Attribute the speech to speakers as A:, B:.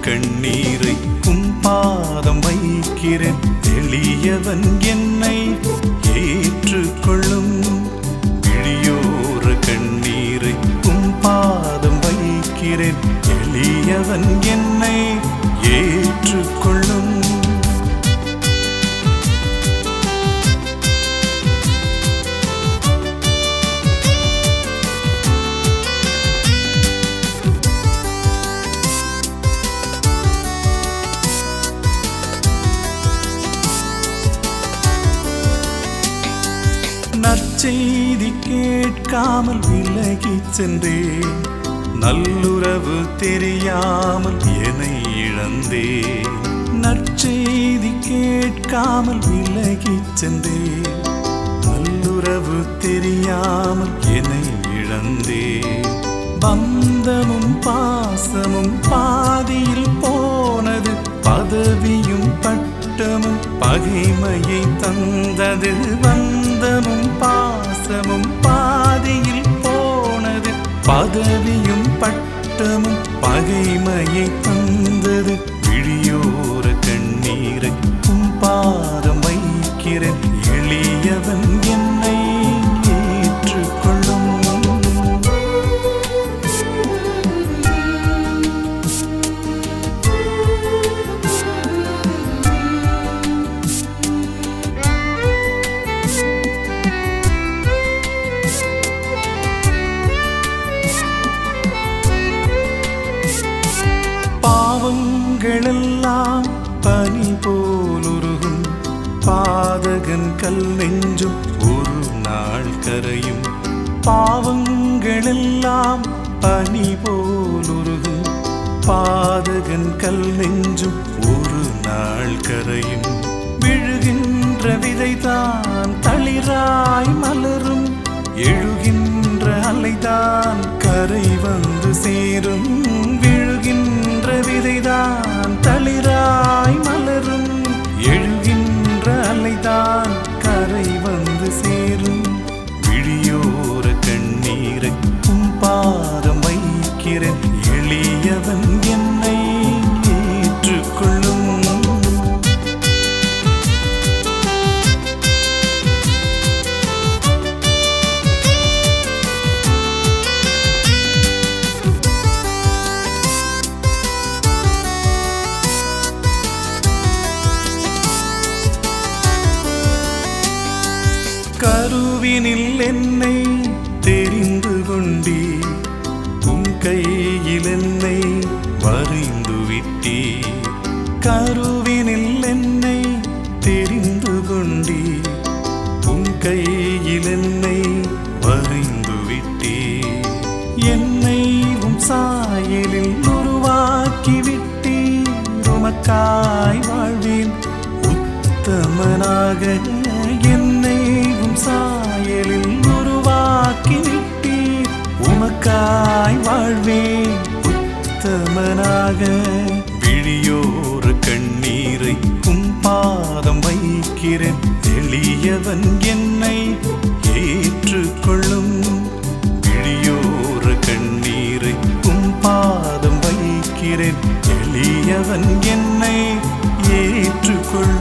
A: கண்ணீரை உம் பாதம் வைக்கிறேன். எளியவன் என்னை ஏற்றுக்கொள்ளும். விழியோர கண்ணீரை உம் பாதம் வைக்கிறேன். எளியவன் என்னை ஏற்றுக்கொள்ளும். நற்செய்தி கேட்காமல் விலகி சென்றேன். நல்லுறவு தெரியாமல் என்னை இழந்தேன். நற்செய்தி கேட்காமல் விலகி சென்றேன். நல்லுறவு தெரியாமல் என்னை இழந்தேன். பந்தமும் பாசமும் பாதியில் போனது பதவியும் பட்டமும் பகைமையை தந்தது பந்தமும் பதவியும் பட்டமும் பகைமையை தந்தது. விழியோர கண்ணீரை பாதம் வைக்கிறேன். எளியவன் கண்களெல்லாம் பனி போலுருகும். பாதகன் கல் நெஞ்சும் ஒரு நாள் கரையும். பாவங்களெல்லாம் பனி போலுருகும். பாதகன் கல் நெஞ்சும் ஒரு நாள் கரையும். விழுகின்ற விதைதான் தளிராய் மலரும். எழுகின்ற அலைதான் கரை வந்து சேரும். தளிராய் மலரும் எழுகின்ற அலைதான் கரை வந்து சேரும். விழியோர கண்ணீரை பாதம் வைக்கிறேன் எளியவன் கருவினில் என்னை தெரிந்து கொண்டே உன் கையில் என்னை வரைந்து விட்டே கருவினில் என்னை தெரிந்து கொண்டே உன் கையில் என்னை வரைந்து விட்டே என்னை உன் சாயலில் உருவாக்கிவிட்டே உமக்காய் வாழ்வேன் உத்தமனாக சாயலில் உருவாக்கி விட்டீர் உமக்காய் வாழ்வேன் உத்தமனாக. விழியோர கண்ணீரை உம் பாதம் வைக்கிறேன். எளியவன் என்னை ஏற்றுக்கொள்ளும். விழியோர கண்ணீரை உம் பாதம் வைக்கிறேன். எளியவன் என்னை ஏற்றுக்கொள்ளும்.